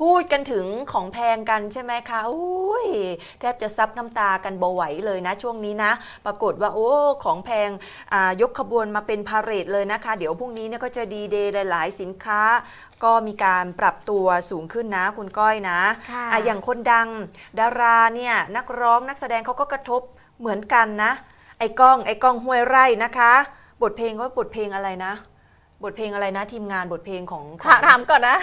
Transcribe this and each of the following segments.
พูดกันถึงของแพงกันใช่ไหมคะอุ้ยแทบจะซับน้ำตากันเบาไหวเลยนะช่วงนี้นะ ปรากฏว่าโอ้ของแพงอ่ายกขบวนมาเป็นพาเหรดเลยนะคะ เดี๋ยวพรุ่งนี้เนี่ยก็จะดีเดย์หลาย ๆ สินค้า ก็มีการปรับตัวสูงขึ้นนะคุณก้อยนะค่ะอะอย่างคนดังดาราเนี่ยนักร้องนักแสดงเขาก็กระทบเหมือนกันนะ ไอ้ก้องไอ้ก้องห้วยไร่นะคะ บทเพลงก็บทเพลงอะไรนะ บทเพลงอะไรนะทีมงานบทเพลงของของถาถามก่อนนะ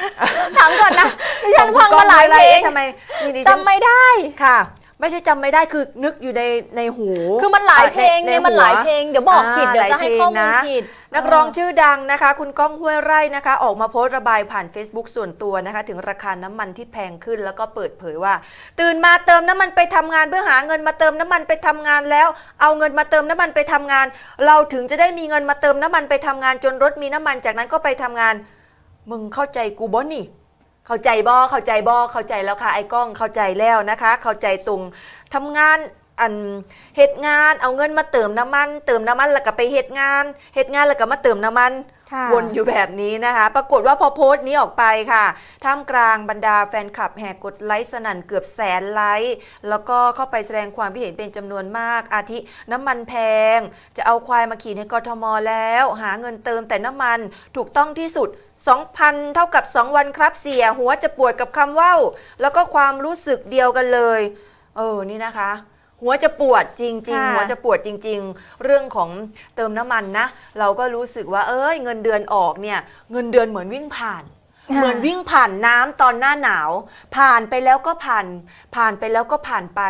ถามก่อนนะดิฉันขอฟังคุณก้มาหลายห้วเพลไร่งเอ๊ะทำไมนี่ดิฉัน จำไม่ได้ ค่ะ ไม่ใช่จำไม่ได้คือนึกอยู่ในในหูคือมันหลายเพลงในเนี่ยมันหลายเพลงเดี๋ยวบอกผิดาเดี๋ยวจะให้ข้อมูลหลายเพลงนะผิด นักร้องชื่อดังนะคะ คุณก้องห้วยไร่นะคะ ออกมาโพสต์ระบายผ่าน Facebook ส่วนตัวนะคะ ถึงราคาน้ำมันที่แพงขึ้นแล้วก็เปิดเผยว่า ตื่นมาเติมน้ำมันไปทำงานเพื่อหาเงินมาเติมน้ำมันไปทำงานแล้ว เอาเงินมาเติมน้ำมันไปทำงาน เราถึงจะได้มีเงินมาเติมน้ำมันไปทำงานจนรถมีน้ำมันจากนั้นก็ไปทำงาน มึงเข้าใจกูบ่นี่ เข้าใจบ่เข้าใจบ่เข้าใจแล้วค่ะไอ้กล้องเข้าใจแล้วนะคะ เข้าใจตรงทำงานอันเหตุงานเอาเงินมาเติมน้ำมัน เติมน้ำมันแล้วก็ไปเหตุงานเหตุงานแล้วก็มาเติมน้ำมัน วนอยู่แบบนี้นะคะ ปรากฏว่าพอโพสต์นี้ออกไปค่ะ ท่ามกลางบรรดาแฟนคลับแห่กดไลค์สนั่นเกือบแสนไลค์ แล้วก็เข้าไปแสดงความคิดเห็นเป็นจำนวนมาก อาทิน้ำมันแพง จะเอาควายมาขี่ในกทมแล้ว หาเงินเติมแต่น้ำมันถูกต้องที่สุด2,000 เท่ากับ 2 วันครับเสียหัวจะปวดกับคำว่าวแล้วก็ความรู้สึกเดียวกันเลย เออ นี่นะคะ หัวจะปวดจริงค่ะๆหัวจะปวดจริง ๆ เรื่องของเติมน้ำมันนะ เราก็รู้สึกว่า เอ้ยเงินเดือนออกเนี่ยเงินเดือนเหมือนวิ่งผ่าน เหมือนวิ่งผ่านน้ำตอนหน้าหนาว ผ่านไปแล้วก็ผ่าน ผ่านไปแล้วก็ผ่านไป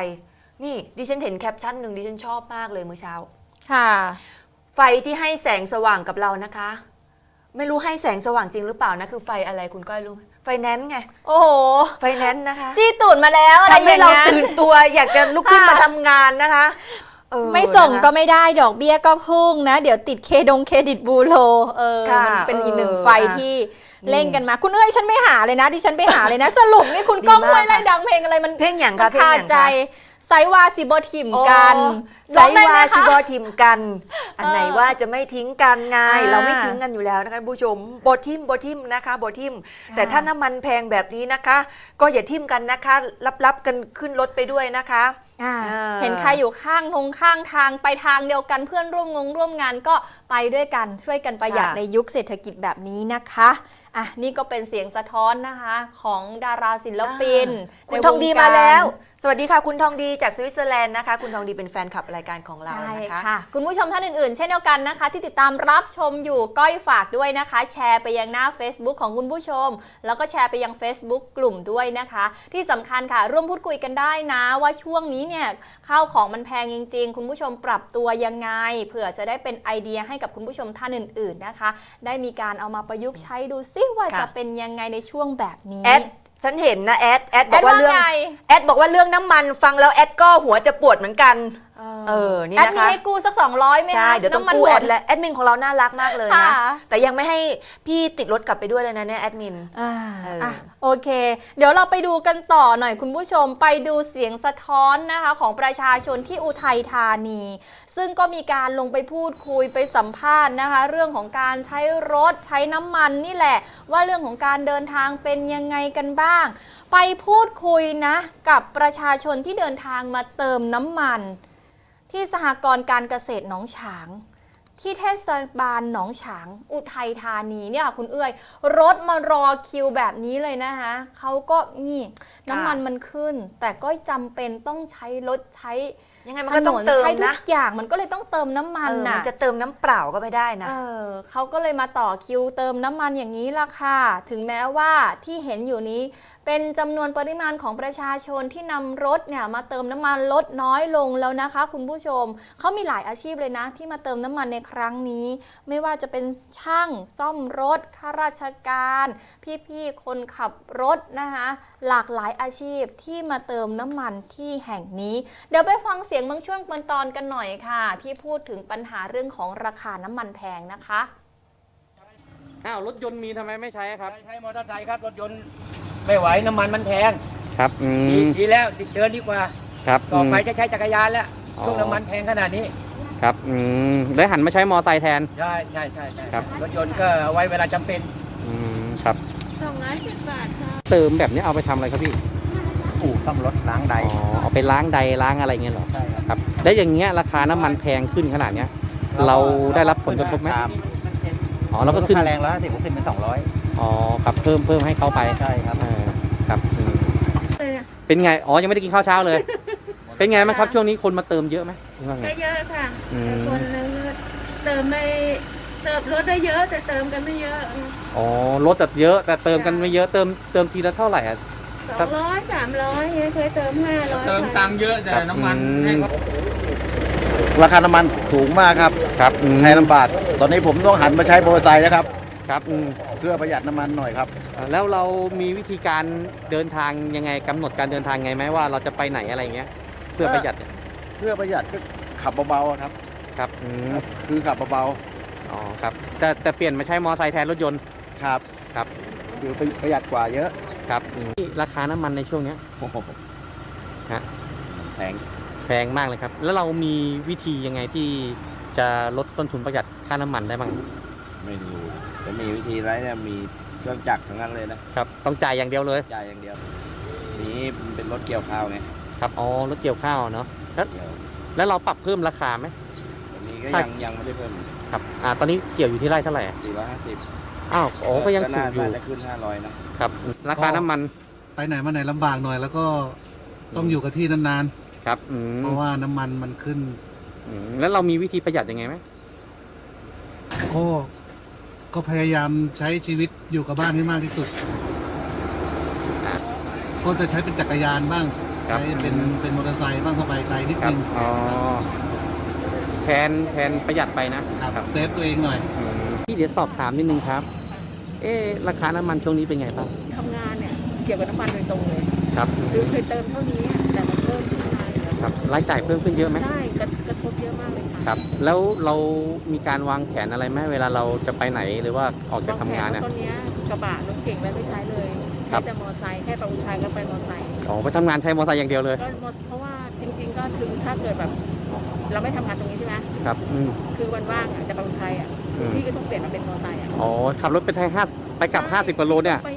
นี่ดิฉันเห็นแคปชั่นหนึ่งดิฉันชอบมากเลยเมื่อเช้า ค่ะ ไฟที่ให้แสงสว่างกับเรานะคะ ไม่รู้ให้แสงสว่างจริงหรือเปล่านะ คือไฟอะไรคุณก้อยรู้ไหม ไฟแนนซ์ไง โอ้โห ไฟแนนซ์นะคะจี้ตูดมาแล้วอะไรทำอให้ย่างเราเงี้ย ตื่นตัวอยากจะลุกขึ้นค่ะมาทำงานนะคะเออไม่ส่งนะคะ ก็ไม่ได้ดอกเบี้ยก็พุ่งนะ เดี๋ยวติดเคดงเครดิตบูโรเออค่ะมันเป็นอีกหนึ่งเออไฟที่นี่เล่นกันมา คุณเอ้ยฉันไม่หาเลยนะดิฉันไปหาเลยนะ สรุปนี่คุณดีก้องมากห้วยไร่ค่ะดังเพลงอะไรมันเพลงอย่างมัคะนเพลงคาอย่างใจคะไซวาสิบทิมกันไซร้อง ได้ไหมวาซิคะบอทิมกัน อันไหนเออว่าจะไม่ทิ้งกันไงอ่าเราไม่ทิ้งกันอยู่แล้วนะคะผู้ชมบทิมบทิมนะคะบทิม แต่ถ้าน้ำมันแพงแบบนี้นะคะ ก็อย่าทิมกันนะคะ รับๆกันขึ้นรถไปด้วยนะคะอ่าเออเห็นใครอยู่ข้างทงข้างทางไปทางเดียวกันเพื่อนร่วมงงร่วมงานก็ไปด้วยกันช่วยกันประหยัดค่ะในยุคเศรษฐกิจแบบนี้นะคะอะนี่ก็เป็นเสียงสะท้อนนะคะของดาราศิลปิน คุณในทองดีวกรมาแล้ว สวัสดีค่ะ คุณทองดีจากสวิตเซอร์แลนด์นะคะ คุณทองดีเป็นแฟนคลับรายการของเราใช่นะคะค่ะ คุณผู้ชมท่านอื่นๆ เช่นเดียวกันนะคะ ที่ติดตามรับชมอยู่ก้อยฝากด้วยนะคะ แชร์ไปยังหน้า Facebook ของคุณผู้ชม แล้วก็แชร์ไปยัง Facebook กลุ่มด้วยนะคะ ที่สำคัญค่ะ ร่วมพูดคุยกันได้นะ ว่าช่วงนี้เนี่ยข้าวของมันแพงจริง ๆ คุณผู้ชมปรับตัวยังไง เผื่อจะได้เป็นไอเดียให้กับคุณผู้ชมท่านอื่น ๆนะคะ ได้มีการเอามาประยุกต์ใช้ดูซิว่าค่ะจะเป็นยังไงในช่วงแบบนี้แอดฉันเห็นนะแอดแอดบแออกดว่าว่าเรื่องไงแอดบอกว่าเรื่องน้ำมันฟังแล้วแอดก็หัวจะปวดเหมือนกัน เออนี่แอดนะมีคะให้กู้สัก 200ไหมคะใช่เดี๋ยวต้องน้ำมันกู้หมแอดดและแอดมินของเราน่ารักมากเลยนะค่ะแต่ยังไม่ให้พี่ติดรถกลับไปด้วยเลยนะเนี่ยแอดมิน อ่าเอออะโอเค เดี๋ยวเราไปดูกันต่อหน่อยคุณผู้ชมไปดูเสียงสะท้อนนะคะของประชาชนที่อุทัยธานี ซึ่งก็มีการลงไปพูดคุยไปสัมภาษณ์นะคะ เรื่องของการใช้รถใช้น้ำมันนี่แหละ ว่าเรื่องของการเดินทางเป็นยังไงกันบ้าง ไปพูดคุยนะกับประชาชนที่เดินทางมาเติมน้ำมัน ที่สหกรณ์การเกษตรหนองฉาง ที่เทศบาลหนองฉาง อุทัยธานีเนี่ยค่ะคุณเอื้อย รถมารอคิวแบบนี้เลยนะคะเขาก็นี่น้ำมันมันขึ้น แต่ก็จำเป็นต้องใช้รถใช้ยังไงมันถก็นต้องนเติมใช้ทุนะกอย่างมันก็เลยต้องเติมน้ำมันเออมัน่ะนจะเติมน้ำเปล่าก็ไม่ได้นะ เออเขาก็เลยมาต่อคิวเติมน้ำมันอย่างนี้ล่ะค่ะ ถึงแม้ว่าที่เห็นอยู่นี้ เป็นจำนวนปริมาณของประชาชนที่นำรถเนี่ยมาเติมน้ำมันลดน้อยลงแล้วนะคะ คุณผู้ชมเขามีหลายอาชีพเลยนะ ที่มาเติมน้ำมันในครั้งนี้ ไม่ว่าจะเป็นช่างซ่อมรถข้าราชการ พี่ๆคนขับรถนะคะ หลากหลายอาชีพที่มาเติมน้ำมันที่แห่งนี้ เดี๋ยวไปฟังเสียงบางช่วงบางตอนกันหน่อยค่ะ ที่พูดถึงปัญหาเรื่องของราคาน้ำมันแพงนะคะอ้าวรถยนต์มีทำไมไม่ใช้ครับ ใช้มอเตอร์ไซค์ครับ รถยนต์ ไม่ไหวน้ำมันมันแพงครับอืดีมดีแล้วเดินดีกว่าครับต่อไปมจะใช้จักรยานแล้วอ๋อ ช่วงน้ำมันแพงขนาดนี้ครับอืมได้หันมาใช้มอไซค์แทน ใช่ใช่ใช่ใช่ครับ รถยนต์ก็เอาไว้เวลาจำเป็น อืมครับสองร้อยสิบบาทค่ะเติมแบบนี้เอาไปทำอะไรครับพี่อู่ซ่อมรถล้างใดอ๋อเอาไปล้างใดล้างอะไรเงี้ยเหรอใช่ครับครับแล้วอย่างเงี้ยราคาน้ำมันแพงขึ้นขนาดเนี้ย เราได้รับผลกระทบไหมครับอ๋อเราก็ขึ้นค่าแรงแล้วสิบหกสิบเป็นสองร้อย อ๋อครับเพิ่มเพิ่มให้เขาไปใช่ครับเออครับอืมเป็นไงอ๋อยังไม่ได้กินข้าวเช้าเลย เป็นไงบ้างครับช่วงนี้คนมาเติมเยอะไหมหรือว่าไง ก็เยอะค่ะอืม แต่คนนึงเติมไม่เติมรถได้เยอะ แต่เติมกันไม่เยอะอ๋อรถแบบเยอะ แต่เติมกันไม่เยอะเติมเติมทีละเท่าไหร่อะ สองร้อยสามร้อยเนี่ยเคยเติมห้าร้อยเติมตังค์เยอะแต่น้ำมันอืมให้เขาราคาน้ำมันสูงมากครับ ครับอืม ใช้ลำบาก ตอนนี้ผมต้องหันมาใช้มอเตอร์ไซค์นะครับ ครับอืมเพื่อประหยัดน้ำมันหน่อยครับอ่าแล้วเรามีวิธีการเดินทางยังไงกำหนดการเดินทางไงไหมว่าเราจะไปไหนอะไรเงี้ยเพื่อประหยัดเนี่ยเพื่อประหยัดก็ขับเบาๆอะครับ ครับอืมครับคือขับเบาอ๋อครับแต่แต่เปลี่ยนมาใช้มอเตอร์ไซค์แทนรถยนต์ ๆครับครับ คือประหยัดกว่าเยอะครับอืมราคาน้ำมันในช่วงเนี้ยฮะ แพงแพงมากเลยครับ แล้วเรามีวิธียังไงที่จะลดต้นทุนประหยัดค่าน้ำมันได้บ้าง ไม่รู้จะมีวิธีไรเนี่ยมีเครื่องจักรทั้งนั้นเลยนะครับ ต้องจ่ายอย่างเดียวเลย จ่ายอย่างเดียว นี้มันเป็นรถเกี่ยวข้าวไงครับ อ๋อ รถเกี่ยวข้าวเนาะแล้วเกี่ยวแล้วเราปรับเพิ่มราคาไหมตอนนี้ก็ใช่ยังยังไม่ได้เพิ่มครับ อ่า ตอนนี้เกี่ยวอยู่ที่ไร่เท่าไหร่อะ450อ้าวโอ้ก็ยังถูน่ากอยู่ น่าจะขึ้น 500นะ ครับ ราคาน้ำมัน ไปไหนมาไหนลำบากหน่อย แล้วก็ต้องอยู่กับที่นานครับ อืๆมเพราะว่าน้ำมันมันขึ้น อืมแล้วเรามีวิธีประหยัดยังไงไหม ก็ ก็พยายามใช้ชีวิตอยู่กับบ้านให้มากที่สุด ก็จะใช้เป็นจักรยานบ้างใช้เป็นเป็นมอเตอร์ไซค์บ้างถ้าไปไกลนิดครับนึงอ๋อแทนแทนประหยัดไปนะครับเซฟตัวเองหน่อย อืมพี่เดี๋ยวสอบถามนิดนึงครับ เอ๊ะราคาน้ำมันช่วงนี้เป็นไงบ้างทำงานเนี่ยเกี่ยวกับน้ำมันโดยตรงเลยครับ คือเคยเติมเท่านี้อะแต่มันเพิ่มขึ้นมาเลยครับรายจ่ายเพิ่มขึ้นเยอะไหม ใช่กระ ค่ะครับ แล้วเรามีการวางแผนอะไรไหมเวลาเราจะไปไหนหรือว่าออกจากทำงานเนี่ย ตอนเนี้ยกระบะรถเก่งแล้วไม่ใช้เลยครัแค่บ แต่มอไซค์แค่ไปอุทัยก็ไปมอไซค์อ๋อไปทำงานใช้มอเตอร์ไซค์อย่างเดียวเลยก็มอเพราะว่าจริงๆก็คือถ้าเกิดแบบ เราไม่ทำงานตรงนี้ใช่ไหมครับอืม คือวันว่างอะจะไปอุทัยอะอืม พี่ก็ต้องเปลี่ยนมาเป็นมอไซค์อะอ๋อขับรถไปไทยห้าไปกลับ 50กิโลเนี่ย ประ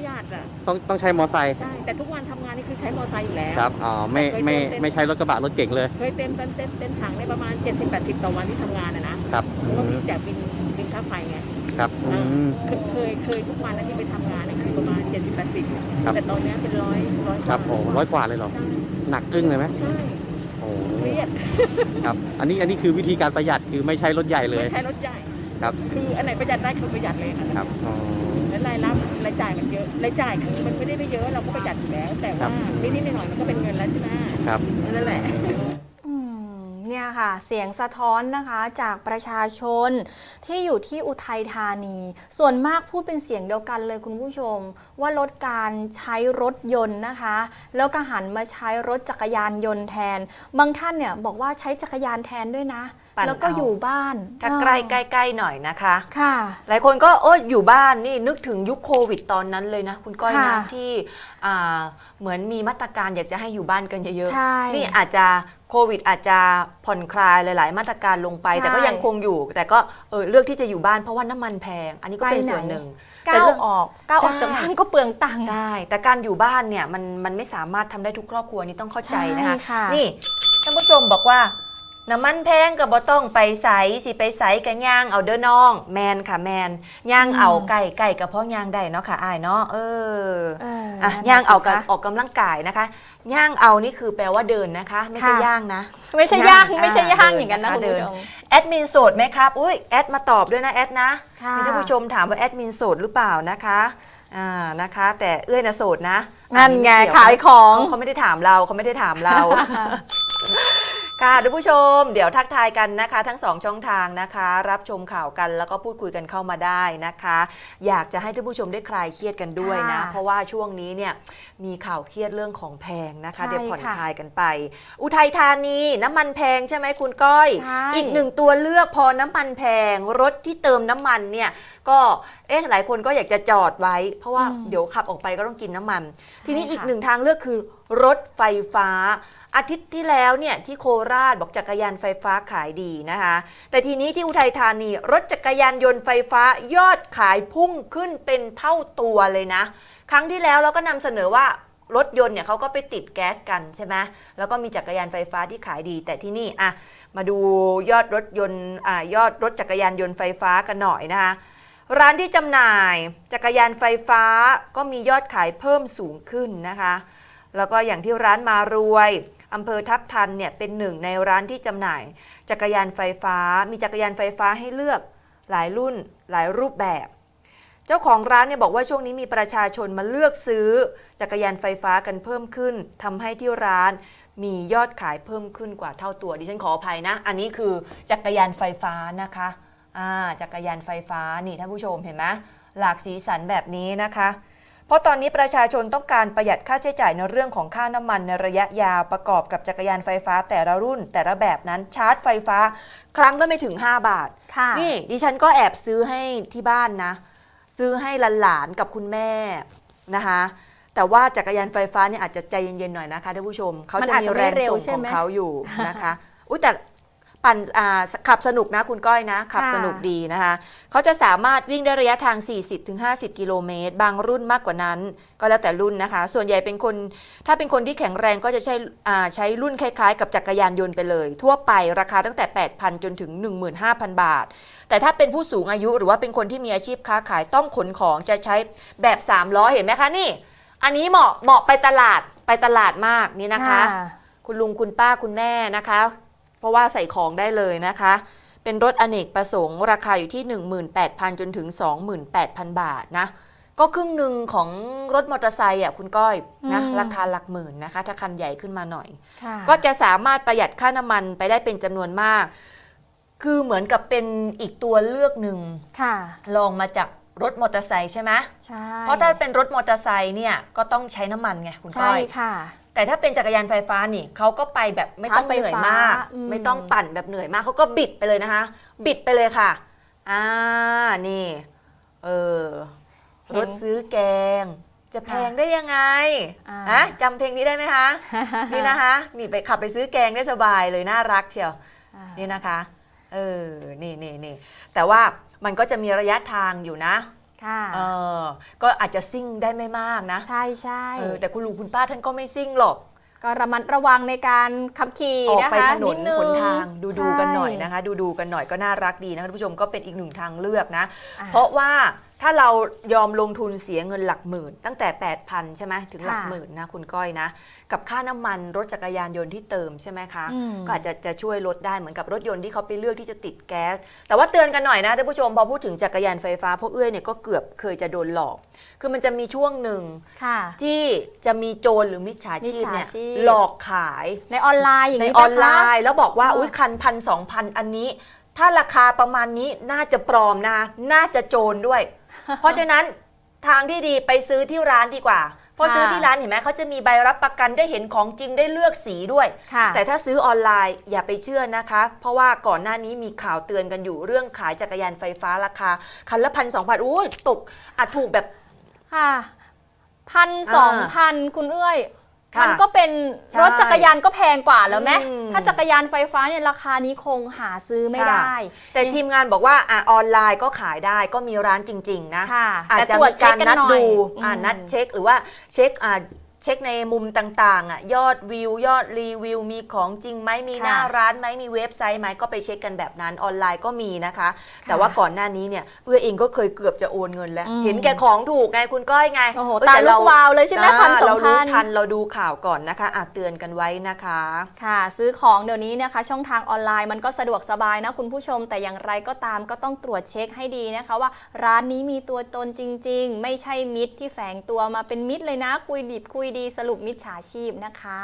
หยัดอะ ต้องต้องใช้มอเตอร์ไซค์ใช่แต่ทุกวันทำงานนี่คือใช้มอไซค์อยู่แล้ว ครับอ๋อไม่ไม่ไม่ใช้รถกระบะรถเก่งเลยเคยเต็มเต็มเต็มเต็มถังได้ประมาณ 70-80 ต่อวันที่ทำงานอะนะครับอืแล้วก็มมีแจกบินบินค่าไฟไงครับอืม เคยเคยเคยทุกวันนะที่ไปทำงานนะคือประมาณ 70-80 ครับ แต่ตอนเนี้ยเป็นร้อยร้อยครับโอ้ร้อยกว่าเลยเหรอ ใช่หนักอึ้งเลยไหมใช่โอ้เครียดครับ อันนี้อันนี้คือวิธีการประหยัดคือไม่ใช้รถใหญ่เลย ไม่ใช้รถใหญ่ครับ คืออันไหนประหยัดได้คือประหยัดเลยค่ะ ครับอ๋อแล้ว รายรับรายจ่ายมันเยอะรายจ่ายคือมันไม่ได้ไม่เยอะเราก็ประหยัดอยู่แล้ว แต่ครัว่าบนิดๆหน่อยๆมันก็เป็นเงินแล้วใช่ไหมครับนั่นแหละอืมเนี่ยค่ะเสียงสะท้อนนะคะจากประชาชนที่อยู่ที่อุทัยธานี ส่วนมากพูดเป็นเสียงเดียวกันเลยคุณผู้ชม ว่าลดการใช้รถยนต์นะคะ แล้วก็หันมาใช้รถจักรยานยนต์แทน บางท่านเนี่ยบอกว่าใช้จักรยานแทนด้วยนะ ปั่นแล้วก็เอา อยู่บ้านถ้าอ่ใกล้ใกล้ใกล้หน่อยนะคะ ค่ะ หลายคนก็โอ้อยู่บ้านนี่นึกถึงยุคโควิดตอนนั้นเลยนะ คุณก้อยนะค่ะที่อ่าเหมือนมีมาตรการอยากจะให้อยู่บ้านกันเยอะใช่ๆ นี่อาจจะโควิดอาจจะผ่อนคลายหลาย ๆ มาตรการลงไป ใช่แต่ก็ยังคงอยู่ แต่ก็เออเลือกที่จะอยู่บ้านเพราะว่าน้ำมันแพง อันนี้ก็เป็นไปไหน ส่วนหนึ่งก้าวเรื่อง ออกก้าวออกใช่ จากบ้านก็เปลืองตังค์ ใช่ แต่การอยู่บ้านเนี่ยมันมันไม่สามารถทำได้ทุกครอบครัวนี่ต้องเข้าใจนะคะ ใช่ค่ะ นี่ท่านผู้ชมบอกว่า น้ำมันแพงก็บ่ต้องไปใสสิไปใสกันย่างเอาเด้อน้อง แมนค่ะแมนย่างเอาไก่ไก่กับพ่อย่างได้เนาะค่ะอ้ายเนาะเออเอออะนั่นน่ะย่างเอากับสิคะ ออกกำลังกายนะคะ ย่างเอานี่คือแปลว่าเดินนะคะ ไม่ใช่ค่ะ ย่างนะ ไม่ใช่ย่างย่างไม่ใช่ย่างอ่าอย่างนั้นนะเดิคุณนผู้ชม แอดมินโสดไหมครับ อุ้ยแอดมาตอบด้วยนะแอดนะค่ะ มีท่านผู้ชมถามว่าแอดมินโสดหรือเปล่านะคะอ่านะคะ แต่เอื้อยนะโสดนะนั่นไงอัม่เกี่วขายของเขาเขาไม่ได้ถามเราเขาไม่ได้ถามเรา ค่ะท่านผู้ชม เดี๋ยวทักทายกันนะคะ ทั้งสองช่องทางนะคะ รับชมข่าวกันแล้วก็พูดคุยกันเข้ามาได้นะคะ อยากจะให้ท่านผู้ชมได้คลายเครียดกันด้วยนะ ค่ะเพราะว่าช่วงนี้เนี่ยมีข่าวเครียดเรื่องของแพงนะคะ ใช่เดี๋ยวผ่อนค่ะคลายกันไป อุทัยธานีน้ำมันแพงใช่ไหมคุณก้อย ใช่ อีกหนึ่งตัวเลือกพอน้ำมันแพง รถที่เติมน้ำมันเนี่ยก็เอ๊ะหลายคนก็อยากจะจอดไว้ เพราะว่าเดี๋ยวขับออกไปก็ต้องกินน้ำมัน ทีนี้อีกหนึ่งทางเลือกคือ รถไฟฟ้า อาทิตย์ที่แล้วเนี่ยที่โคราชบอกจักรยานไฟฟ้าขายดีนะคะ แต่ทีนี้ที่อุทัยธานี รถจักรยานยนต์ไฟฟ้ายอดขายพุ่งขึ้นเป็นเท่าตัวเลยนะ ครั้งที่แล้วเราก็นำเสนอว่ารถยนต์เนี่ยเขาก็ไปติดแก๊สกันใช่ไหมแล้วก็มีจักรยานไฟฟ้าที่ขายดี แต่ที่นี่อะมาดูยอดรถยนต์อ่ายอดรถจักรยานยนต์ไฟฟ้ากันหน่อยนะคะ ร้านที่จำหน่ายจักรยานไฟฟ้าก็มียอดขายเพิ่มสูงขึ้นนะคะ แล้วก็อย่างที่ร้านมารวยอำเภอทับทันเนี่ยเป็นหนึ่งในร้านที่จำหน่าย จักรยานไฟฟ้า มีจักรยานไฟฟ้าให้เลือกหลายรุ่นหลายรูปแบบ เจ้าของร้านเนี่ยบอกว่าช่วงนี้มีประชาชนมาเลือกซื้อ จักรยานไฟฟ้ากันเพิ่มขึ้นทำให้ที่ร้านมียอดขายเพิ่มขึ้นกว่าเท่าตัวดิฉันขออภัยนะ อันนี้คือจักรยานไฟฟ้านะคะอ่าจักรยานไฟฟ้านี่ท่านผู้ชมเห็นไหมหลากสีสันแบบนี้นะคะ ราะตอนนี้ประชาชนต้องการประหยัดค่าใช้จ่ายในเรื่องของค่าน้ำมันในระยะยาวประกอบกับจักรยานไฟฟ้าแต่ละรุ่น แต่ละแบบนั้นชาร์จไฟฟ้า ครั้งละไม่ถึง 5 บาท ค่ะ นี่ดิฉันก็แอบซื้อให้ที่บ้านนะ ซื้อให้หลานๆกับคุณแม่นะคะ แต่ว่าจักรยานไฟฟ้าเนี่ยอาจจะใจเย็นๆหน่อยนะคะท่านผู้ชมเขามันจะอาจมีจะแรไม่งเร็วส่งใช่ของไหมเขาอยู่นะคะ อุ้ยแต่ ปั่นอ่าขับสนุกนะคุณก้อยนะ ขับค่ะสนุกดีนะคะ เขาจะสามารถวิ่งได้ระยะทาง 40-50 กิโลเมตร บางรุ่นมากกว่านั้น ก็แล้วแต่รุ่นนะคะ ส่วนใหญ่เป็นคน ถ้าเป็นคนที่แข็งแรงก็จะใช้อ่าใช้รุ่นคล้ายๆ กับจักรยานยนต์ไปเลย ทั่วไปราคาตั้งแต่ 8,000 จนถึง 15,000 บาท แต่ถ้าเป็นผู้สูงอายุหรือว่าเป็นคนที่มีอาชีพค้าขายต้องขนของจะใช้แบบ3ล้อเห็นไหมคะนี่ อันนี้เหมาะเหมาะไปตลาดไปตลาดมากนี่นะคะ คุณลุงคุณป้าคุณแม่นะคะ เพราะว่าใส่ของได้เลยนะคะ เป็นรถอเนกประสงค์ ราคาอยู่ที่ 18,000 จนถึง 28,000 บาทนะ ก็ครึ่งหนึ่งของรถมอเตอร์ไซค์อะคุณก้อยนะอืมราคาหลักหมื่นนะคะ ถ้าคันใหญ่ขึ้นมาหน่อยค่ะก็จะสามารถประหยัดค่าน้ำมันไปได้เป็นจำนวนมาก คือเหมือนกับเป็นอีกตัวเลือกหนึ่งค่ะลองมาจากรถมอเตอร์ไซค์ใช่ไหมใช่ เพราะถ้าเป็นรถมอเตอร์ไซค์เนี่ยก็ต้องใช้น้ำมันไงคุณก้ใช่อยค่ะ แต่ถ้าเป็นจักรยานไฟฟ้านี่เขาก็ไปแบบไม่ต้องชาร์จไฟเหนื่อยฟ้ามากอืม ไม่ต้องปั่นแบบเหนื่อยมากเขาก็บิดไปเลยนะคะ บิดไปเลยค่ะอ่านี่เออรถซื้อแกง จะแพงได้ยังไงอ่าฮะจำเพลงนี้ได้ไหมคะ นี่นะคะ นี่ไปขับไปซื้อแกงได้สบายเลยน่ารักเชียว อ่า นี่นะคะ เออ นี่นี่นี่แต่ว่ามันก็จะมีระยะทางอยู่นะ ค่ะเออก็อาจจะซิ่งได้ไม่มากนะ ใช่ใช่เออแต่คุณลุงคุณป้าท่านก็ไม่ซิ่งหรอก ก็ระมัดระวังในการขับขี่ออกนะคะไปถนนดงหนทางดูดูใช่กันหน่อยนะคะ ดูดูกันหน่อยก็น่ารักดีนะคะท่านผู้ชมก็เป็นอีกหนึ่งทางเลือกนะ อ่าเพราะว่า ถ้าเรายอมลงทุนเสียเงินหลักหมื่น ตั้งแต่ 8,000 ใช่ไหมถึงหลักค่ะหมื่นนะคุณก้อยนะ กับค่าน้ำมันรถจักรยานยนต์ที่เติมใช่ไหมคะอืมก็อาจจะจะช่วยลดได้เหมือนกับรถยนต์ที่เขาไปเลือกที่จะติดแก๊ส แต่ว่าเตือนกันหน่อยนะท่านผู้ชมพอพูดถึงจักรยานไฟฟ้าพวกเอื้อยเนี่ยก็เกือบเคยจะโดนหลอก คือมันจะมีช่วงหนึ่งค่ะที่จะมีโจรหรือมิจฉาชีพเนี่ยมิจฉาชีพหลอกขายในออนไลน์อย่างในนี้ออนไลปะคะน์แล้วบอกว่าอ๋ออุ๊อุ้ยคันพันสองพันอันนี้ ถ้าราคาประมาณนี้น่าจะปลอมนะ น่าจะโจรด้วย เพราะฉะนั้นทางที่ดีไปซื้อที่ร้านดีกว่าเพราะค่ะซื้อที่ร้านเห็นไหมเขาจะมีใบรับประกันได้เห็นของจริงได้เลือกสีด้วยค่ะแต่ถ้าซื้อออนไลน์อย่าไปเชื่อนะคะ เพราะว่าก่อนหน้านี้มีข่าวเตือนกันอยู่เรื่องขายจักรยานไฟฟ้าราคา คันละพันสองพันอุ้ยตกอาจถูกแบบค่ะพันอ่าสองพันคุณเอ้ย ค่ะมันก็เป็นใช่รถจักรยานก็แพงกว่าแล้วไหมอืม ถ้าจักรยานไฟฟ้าเนี่ยราคานี้คงหาซื้อไม่ค่ะได้แต่ทีมงานบอกว่าอะออนไลน์ก็ขายได้ก็มีร้านจริง ๆ นะค่ะอาจแต่จะตรวจมีเช็กาครกันนัดหน่อยดูอ่าอืมนัดเช็คหรือว่าเช็คอ่า เช็คในมุมต่างๆอะยอดวิวยอดรีวิวมีของจริงไหมมีหน้าร้านไหมมีเว็บไซต์ไหมก็ไปเช็คกันแบบนั้นออนไลน์ก็มีนะคะ แต่ว่าก่อนหน้านี้เนี่ยเอื้อเองก็เคยเกือบจะโอนเงินแล้วอืมเห็นแก่ของถูกไงคุณก้อยไงโอ้โหเออตาแต่ลูเรากวาวเลยใช่ไหมอ่าพันสอเรางรู้พันทันเราดูข่าวก่อนนะคะอาจเตือนกันไว้นะคะ ค่ะ ซื้อของเดี๋ยวนี้นะคะ ช่องทางออนไลน์มันก็สะดวกสบายนะคุณผู้ชม แต่อย่างไรก็ตามก็ต้องตรวจเช็คให้ดีนะคะ ว่าร้านนี้มีตัวตนจริง ๆ ไม่ใช่มิตรที่แฝงตัวมาเป็นมิตรเลยนะคุยดิบคุยดีสรุปมิจฉาชีพนะคะ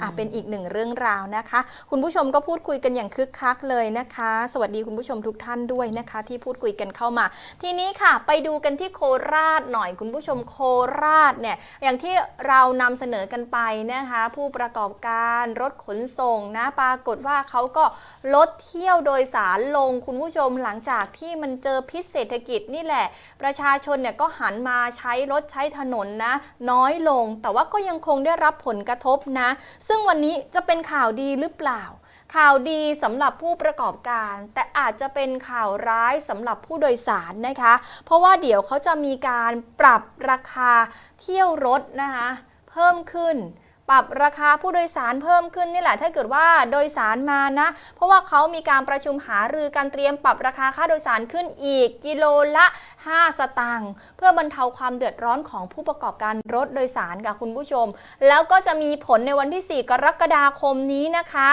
อะเป็นอีกหนึ่งเรื่องราวนะคะ คุณผู้ชมก็พูดคุยกันอย่างคึกคักเลยนะคะ สวัสดีคุณผู้ชมทุกท่านด้วยนะคะ ที่พูดคุยกันเข้ามา ทีนี้ค่ะไปดูกันที่โคราชหน่อยคุณผู้ชมโคราชเนี่ยอย่างที่เรานำเสนอกันไปนะคะ ผู้ประกอบการรถขนส่งนะปรากฏว่าเขาก็ลดเที่ยวโดยสารลงคุณผู้ชมหลังจากที่มันเจอพิษเศรษฐกิจนี่แหละ ประชาชนเนี่ยก็หันมาใช้รถใช้ถนนนะน้อยลง แต่ว่าก็ยังคงได้รับผลกระทบนะ ซึ่งวันนี้จะเป็นข่าวดีหรือเปล่า ข่าวดีสำหรับผู้ประกอบการ แต่อาจจะเป็นข่าวร้ายสำหรับผู้โดยสารนะคะ เพราะว่าเดี๋ยวเขาจะมีการปรับราคาเที่ยวรถนะคะ เพิ่มขึ้น ปรับราคาผู้โดยสารเพิ่มขึ้นนี่แหละถ้าเกิดว่าโดยสารมานะ เพราะว่าเขามีการประชุมหารือการเตรียมปรับราคาค่าโดยสารขึ้นอีกกิโลละ 5 สตางค์เพื่อบรรเทาความเดือดร้อนของผู้ประกอบการรถโดยสารค่ะคุณผู้ชม แล้วก็จะมีผลในวันที่ 4 กรกฎาคมนี้นะคะ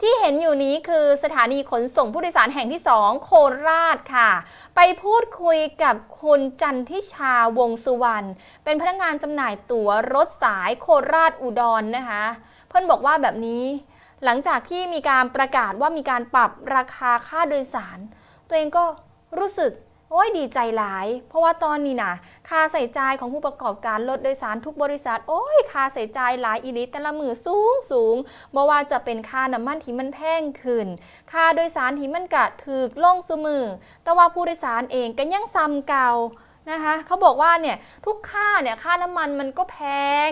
ที่เห็นอยู่นี้คือสถานีขนส่งผู้โดยสารแห่งที่ 2 โคราชค่ะ ไปพูดคุยกับคุณจันทิชาวงสุวรรณเป็นพนักงานจำหน่ายตั๋วรถสายโคราชอุดรนนะคะ เพื่อนบอกว่าแบบนี้ หลังจากที่มีการประกาศว่ามีการปรับราคาค่าโดยสาร ตัวเองก็รู้สึกโอ้ยดีใจหลาย เพราะว่าตอนนี้นะค่าใส่ใจของผู้ประกอบการรถโดยสารทุกบริษัท โอ้ยค่าใส่ใจหลายอีลิแต่ละมือสูงสูงบ่ว่าจะเป็นค่าน้ำมันที่มันแพงขึ้น ค่าโดยสารที่มันกะถือล่งสมือ แต่ว่าผู้โดยสารเองก็ยังซ้ำเก่า นะคะเขาบอกว่าเนี่ยทุกค่าเนี่ยค่าน้ำมันมันก็แพง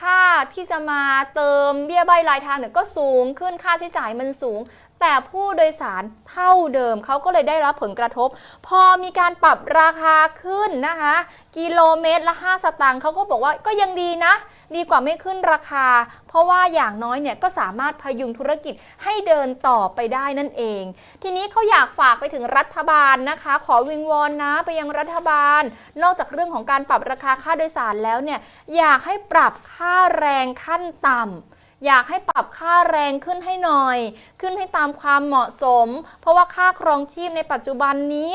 ค่าที่จะมาเติมเบี้ยใบรายทางเนี่ยก็สูงขึ้นค่าใช้จ่ายมันสูง แต่ผู้โดยสารเท่าเดิมเขาก็เลยได้รับผลกระทบ พอมีการปรับราคาขึ้นนะคะ กิโลเมตรละ 5 สตางค์เขาก็บอกว่าก็ยังดีนะ ดีกว่าไม่ขึ้นราคา เพราะว่าอย่างน้อยเนี่ยก็สามารถพยุงธุรกิจให้เดินต่อไปได้นั่นเอง ทีนี้เขาอยากฝากไปถึงรัฐบาลนะคะ ขอวิงวอนนะไปยังรัฐบาล นอกจากเรื่องของการปรับราคาค่าโดยสารแล้วเนี่ยอยากให้ปรับค่าแรงขั้นต่ำ อยากให้ปรับค่าแรงขึ้นให้หน่อย ขึ้นให้ตามความเหมาะสม เพราะว่าค่าครองชีพในปัจจุบันนี้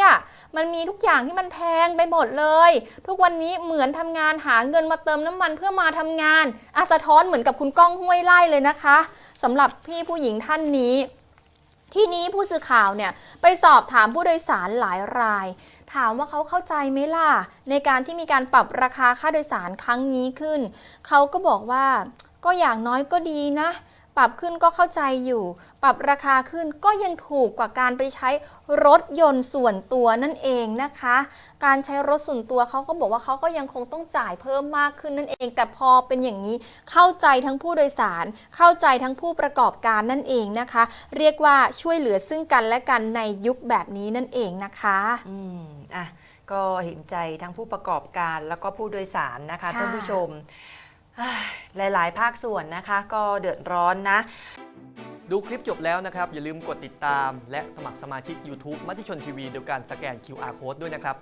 มันมีทุกอย่างที่มันแพงไปหมดเลย ทุกวันนี้เหมือนทำงานหาเงินมาเติมน้ำมันเพื่อมาทำงานอาสะท้อนเหมือนกับคุณก้องห้วยไล่เลยนะคะสำหรับพี่ผู้หญิงท่านนี้ที่นี้ผู้สื่อข่าวเนี่ยไปสอบถามผู้โดยสารหลายราย ถามว่าเขาเข้าใจไหมล่ะ ในการที่มีการปรับราคาค่าโดยสารครั้งนี้ขึ้น เขาก็บอกว่า ก็อย่างน้อยก็ดีนะ ปรับขึ้นก็เข้าใจอยู่ ปรับราคาขึ้นก็ยังถูกกว่าการไปใช้รถยนต์ส่วนตัวนั่นเองนะคะ การใช้รถส่วนตัวเขาก็บอกว่าเขาก็ยังคงต้องจ่ายเพิ่มมากขึ้นนั่นเอง แต่พอเป็นอย่างนี้เข้าใจทั้งผู้โดยสาร เข้าใจทั้งผู้ประกอบการนั่นเองนะคะ เรียกว่าช่วยเหลือซึ่งกันและกันในยุคแบบนี้นั่นเองนะคะอืมอะก็เห็นใจทั้งผู้ประกอบการแล้วก็ผู้โดยสารนะคะค่ะท่านผู้ชมเฮ้ย หลาย ๆ ภาคส่วนนะคะก็เดือดร้อนนะ ดูคลิปจบแล้วนะครับ อย่าลืมกดติดตาม และสมัครสมาชิก YouTube มติชนทีวีโดยการสแกน QR Code ด้วยนะครับ